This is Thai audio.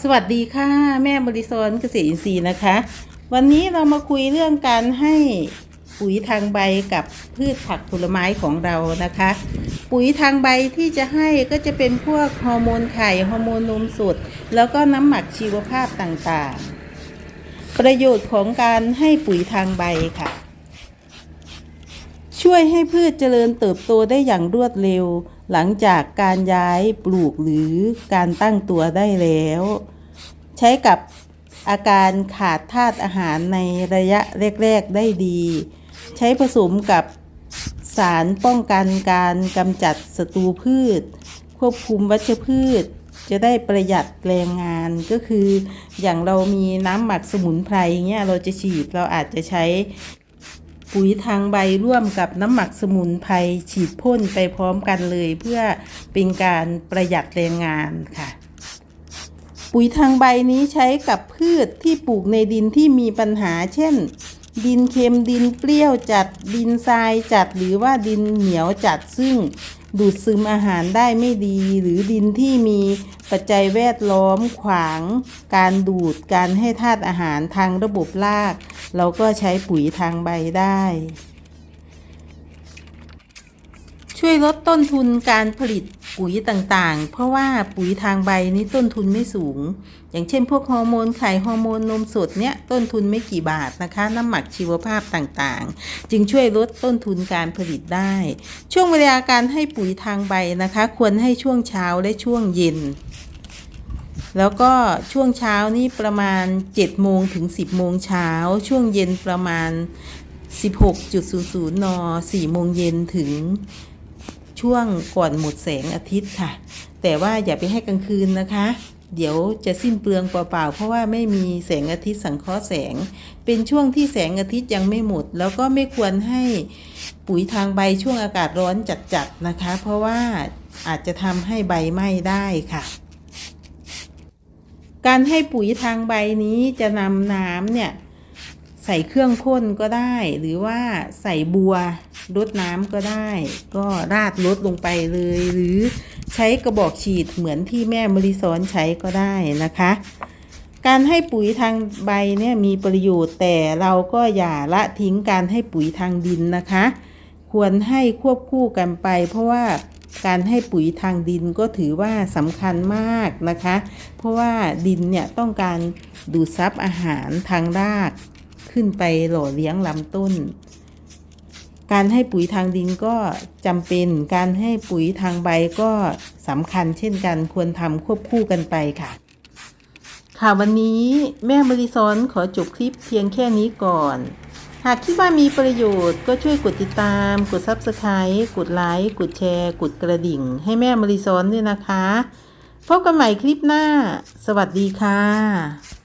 สวัสดีค่ะ แม่บริซอนเกษตรอินทรีย์นะคะ วันนี้เรามาคุยเรื่องการให้ปุ๋ยทางใบกับพืชผักผลไม้ของเรานะคะ ปุ๋ยทางใบที่จะให้ก็จะเป็นพวกฮอร์โมนไข่ฮอร์โมนนมสดแล้วก็น้ำหมักชีวภาพต่างๆ ประโยชน์ของการให้ปุ๋ยทางใบค่ะ ช่วยให้พืชเจริญเติบโตได้อย่างรวดเร็ว หลังจากการย้ายปลูกหรือการตั้งตัวได้แล้ว ใช้กับอาการขาดธาตุอาหารในระยะแรก ๆ ได้ดี ใช้ผสมกับสารป้องกันการกำจัดศัตรูพืช ควบคุมวัชพืช จะได้ประหยัดแรงงานก็คือ อย่างเรามีน้ำหมักสมุนไพรเงี้ยเราจะฉีดเราอาจจะใช้ ปุ๋ยทางใบร่วมกับน้ำหมักสมุนไพรฉีดพ่นไปพร้อมกันเลยเพื่อเป็นการประหยัดแรงงานค่ะ ปุ๋ยทางใบนี้ใช้กับพืชที่ปลูกในดินที่มีปัญหา เช่น ดินเค็มดินเปรี้ยวจัดดินทรายจัดหรือว่าดินเหนียวจัดซึ่งดูดซึมอาหารได้ไม่ดี หรือดินที่มีปัจจัยแวดล้อมขวาง การดูดการให้ธาตุอาหารทางระบบราก เราก็ใช้ปุ๋ยทางใบได้ ช่วยลดต้นทุนการผลิตปุ๋ยต่างๆ เพราะว่าปุ๋ยทางใบนี้ต้นทุนไม่สูง อย่างเช่นพวกฮอร์โมนไข่ฮอร์โมนนมสดเนี่ยต้นทุนไม่กี่บาทนะคะ น้ำหมักชีวภาพต่างๆ จึงช่วยลดต้นทุนการผลิตได้ ช่วงเวลาการให้ปุ๋ยทางใบนะคะ ควรให้ช่วงเช้าและช่วงเย็น แล้วก็ช่วงเช้านี่ประมาณ 7 โมงถึง 10 โมงเช้า ช่วงเย็นประมาณ 16.00 น 4 โมงเย็นถึงช่วงก่อนหมดแสงอาทิตย์ค่ะ แต่ว่าอย่าไปให้กลางคืนนะคะ เดี๋ยวจะสิ้นเปลืองเปล่าๆ เพราะว่าไม่มีแสงอาทิตย์สังเคราะห์แสง เป็นช่วงที่แสงอาทิตย์ยังไม่หมด แล้วก็ไม่ควรให้ปุ๋ยทางใบช่วงอากาศร้อนจัดๆนะคะ เพราะว่าอาจจะทำให้ใบไหม้ได้ค่ะ การให้ปุ๋ยทางใบนี้จะนำน้ำเนี่ยใส่เครื่องพ่นก็ได้ หรือว่าใส่บัวรดน้ำก็ได้ ก็ราดลดลงไปเลย หรือใช้กระบอกฉีดเหมือนที่แม่มริซอนใช้ก็ได้นะคะ การให้ปุ๋ยทางใบเนี่ยมีประโยชน์แต่เราก็อย่าละทิ้งการให้ปุ๋ยทางดินนะคะ ควรให้ควบคู่กันไป เพราะว่า การให้ปุ๋ยทางดินก็ถือว่าสำคัญมากนะคะ เพราะว่าดินเนี่ยต้องการดูดซับอาหารทางรากขึ้นไปหล่อเลี้ยงลำต้น การให้ปุ๋ยทางดินก็จำเป็น การให้ปุ๋ยทางใบก็สำคัญเช่นกันควรทำควบคู่กันไปค่ะค่ะวันนี้แม่บริซอนขอจบคลิปเพียงแค่นี้ก่อน หากคิดว่ามีประโยชน์ก็ช่วยกดติดตาม กด Subscribe กดไลค์ กดแชร์ กดกระดิ่ง ให้แม่มริซอนด้วยนะคะ พบกันใหม่คลิปหน้า สวัสดีค่ะ